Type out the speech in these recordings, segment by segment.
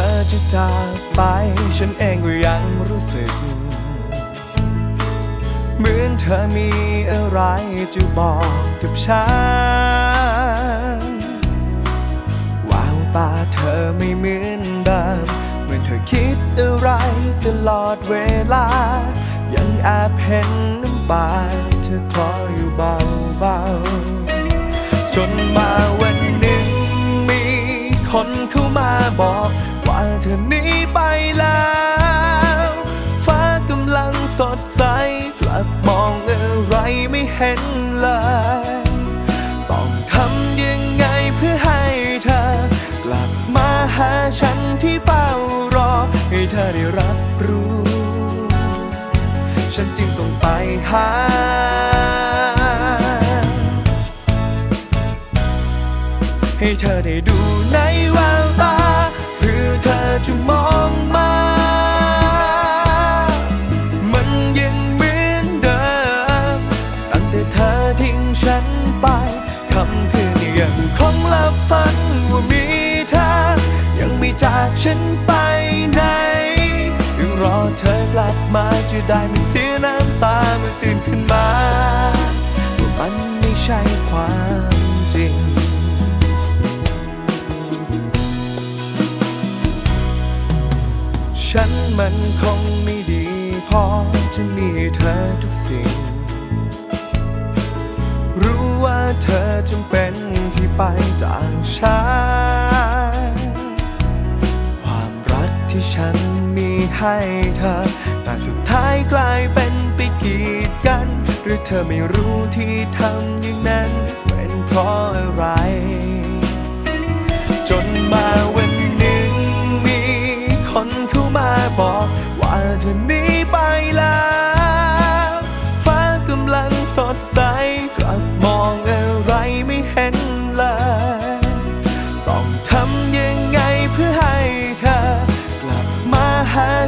อจะจากไป ฉันเองก็ยังรู้สึก เหมือนเธอมีอะไรจะบอกกับฉันวาวตาเธอไม่เหมือนเดิม เหมือนเธอคิดอะไรตลอดเวลา ยังแอบเห็นน้ำตาเธอคลออยู่เบาๆจนมาวันหนึ่งมีคนเข้ามาบอก เธอหนีไปแล้ว ฟ้ากำลังสดใส กลับมองอะไรไม่เห็นเลย ต้องทำยังไงเพื่อให้เธอ กลับมาหาฉันที่เฝ้ารอ ให้เธอได้รับรู้ ฉันจึงต้องไปหาให้เธอได้ดู คงหลับฝันว่ามีเธอ ยังไม่จากฉันไปไหน ยังรอเธอกลับมาจะได้ไม่เสียน้ำตาเมื่อตื่นขึ้นมาว่ามันไม่ใช่ความจริง ฉันมันคงไม่ดีพอจะมีเธอทุกสิ่ง รู้ว่าเธอ ให้เธอ แต่สุดท้ายกลายเป็นไปกีดกัน หรือเธอไม่รู้ที่ทำอย่างนั้น เป็นเพราะอะไร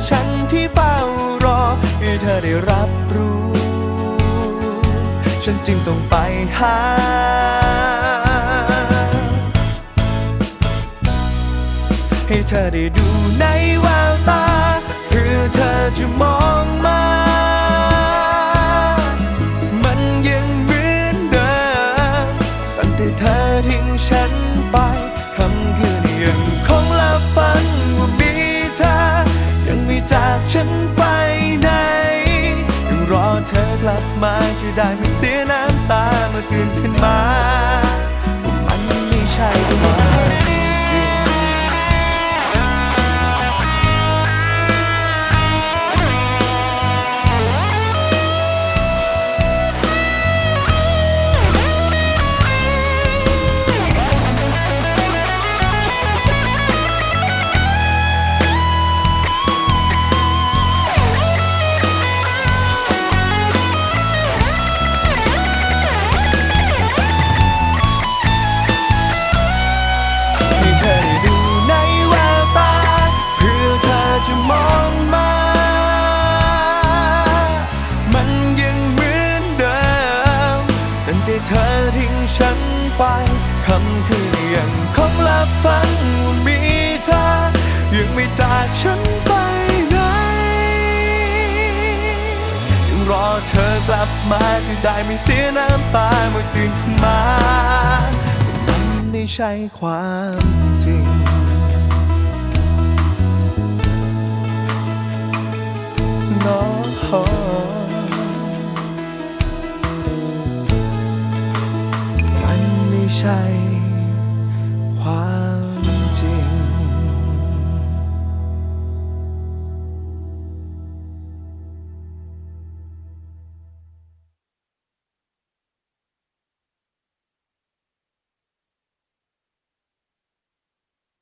ฉันที่เฝ้ารอให้เธอได้รับรู้ ฉันจึงต้องไปหาให้เธอได้ดูในแววตาเพื่อเธอจะมองมา ที่ได้ไม่เสียน้ำตาเมื่อตื่นขึ้นมา ฉันไปคำคืนยังคงหลับฝันว่ามีเธอยังไม่จากฉันไปไหนยังรอเธอกลับมาจะได้ไม่เสียน้ำตาเมื่อตื่นขึ้นมาว่ามันไม่ใช่ความ ใช่ความ